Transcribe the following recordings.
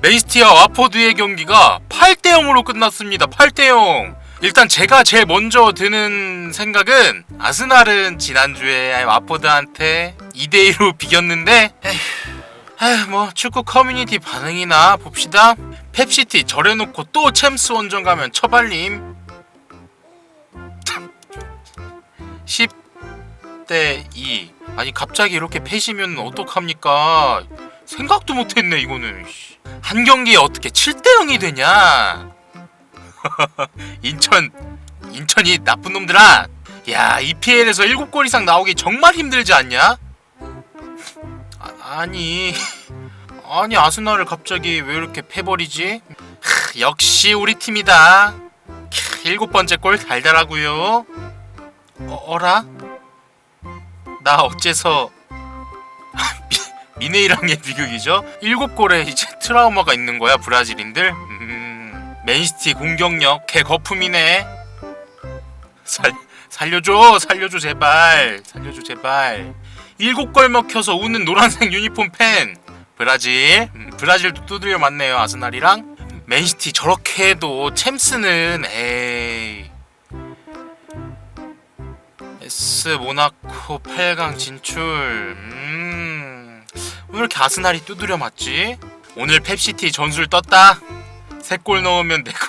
맨시티와 와포드의 경기가 8대 0으로 끝났습니다. 8대 0. 일단 제가 제일 먼저 드는 생각은 아스날은 지난주에 와포드한테 2대 2로 비겼는데 에휴, 뭐 축구 커뮤니티 반응이나 봅시다. 펩시티 절해놓고 또 챔스 원정 가면 처발림. 10대 2. 아니 갑자기 이렇게 패시면 어떡합니까? 생각도 못했네 이거는. 씨. 한 경기에 어떻게 7대 0이 되냐? 인천 인천이 나쁜 놈들아. 야 EPL에서 7골 이상 나오기 정말 힘들지 않냐? 아, 아니 아니 아스날을 갑자기 왜 이렇게 패버리지? 하, 역시 우리 팀이다. 캬, 일곱 번째 골 달달하고요. 어, 어라? 나 어째서 미, 미네이랑의 비극이죠? 일곱 골에 이제 트라우마가 있는 거야 브라질인들. 음, 맨시티 공격력 개 거품이네. 살 살려줘 살려줘 제발 살려줘 제발. 일곱 골 먹혀서 우는 노란색 유니폼 팬. 브라질 음, 브라질도 두드려 맞네요 아스날이랑 맨시티 저렇게 해도 챔스는 에이 S 모나코 8강 진출. 음. 왜 이렇게 아스날이 두드려 맞지? 오늘 펩시티 전술 떴다. 세 골 넣으면 내 골.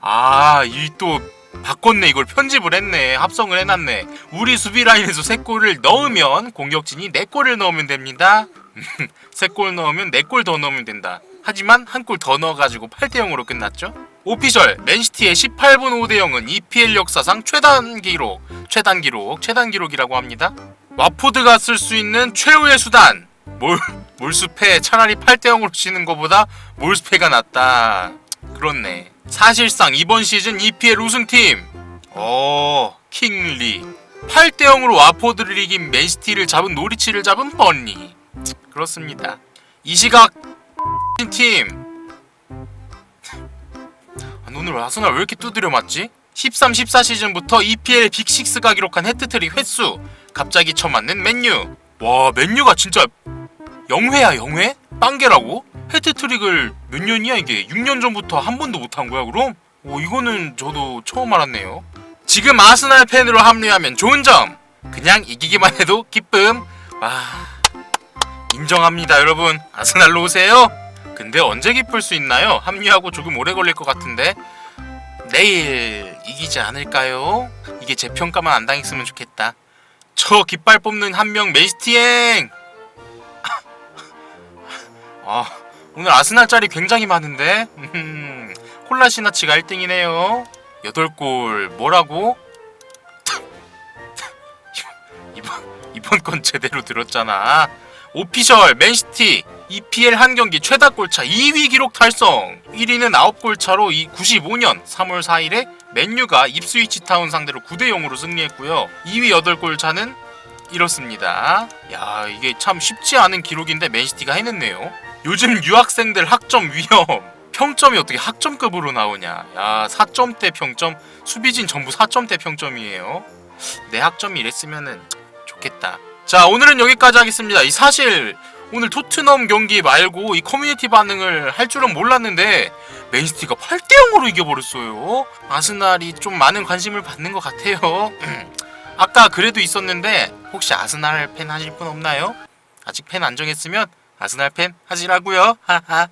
아, 이 또 바꿨네. 이걸 편집을 했네. 합성을 해놨네. 우리 수비 라인에서 세 골을 넣으면 공격진이 네 골을 넣으면 됩니다. 세 골 넣으면 네 골 더 넣으면 된다. 하지만 한 골 더 넣어가지고 8대 0으로 끝났죠. 오피셜 맨시티의 18분 5대 0은 EPL 역사상 최단 기록, 최단 기록, 최단 기록이라고 합니다. 와포드가 쓸 수 있는 최후의 수단. 몰 몰수패 차라리 8대 0으로 치는 것보다 몰수패가 낫다. 그렇네. 사실상 이번 시즌 EPL 우승팀. 어, 킹리. 8대 0으로 와포드를 이긴 맨시티를 잡은 노리치를 잡은 번니. 그렇습니다. 이 시각 팀 아니, 오늘 아스날 왜 이렇게 두드려 맞지? 13, 14 시즌부터 EPL 빅6가 기록한 헤트트릭 횟수 갑자기 쳐맞는 맨유 와 맨유가 진짜 영회야 영회? 빵개라고? 헤트트릭을 몇 년이야 이게 6년 전부터 한 번도 못한 거야 그럼? 오 이거는 저도 처음 알았네요 지금 아스날 팬으로 합류하면 좋은 점 그냥 이기기만 해도 기쁨 와 인정합니다 여러분 아스날로 오세요 근데 언제 기쁠 수 있나요? 합류하고 조금 오래 걸릴 것 같은데 내일 이기지 않을까요? 이게 제 평가만 안 당했으면 좋겠다. 저 깃발 뽑는 한명 맨시티행. 아 오늘 아스날 짤이 굉장히 많은데 음, 콜라 시나치가 1등이네요. 8골 뭐라고? 이번 이번 건 제대로 들었잖아. 오피셜 맨시티 EPL 한 경기 최다 골차 2위 기록 달성. 1위는 9골 차로 이 95년 3월 4일에 맨유가 입스위치 타운 상대로 9대 0으로 승리했고요. 2위 8골 차는 이렇습니다. 야, 이게 참 쉽지 않은 기록인데 맨시티가 해냈네요. 요즘 유학생들 학점 위험. 평점이 어떻게 학점급으로 나오냐. 야, 4점대 평점. 수비진 전부 4점대 평점이에요. 내 학점이 이랬으면은 좋겠다. 자, 오늘은 여기까지 하겠습니다. 이 사실 오늘 토트넘 경기 말고 이 커뮤니티 반응을 할 줄은 몰랐는데 맨시티가 8대 0으로 이겨버렸어요. 아스날이 좀 많은 관심을 받는 것 같아요. 아까 그래도 있었는데 혹시 아스날 팬 하실 분 없나요? 아직 팬 안 정했으면 아스날 팬 하시라고요. 하하.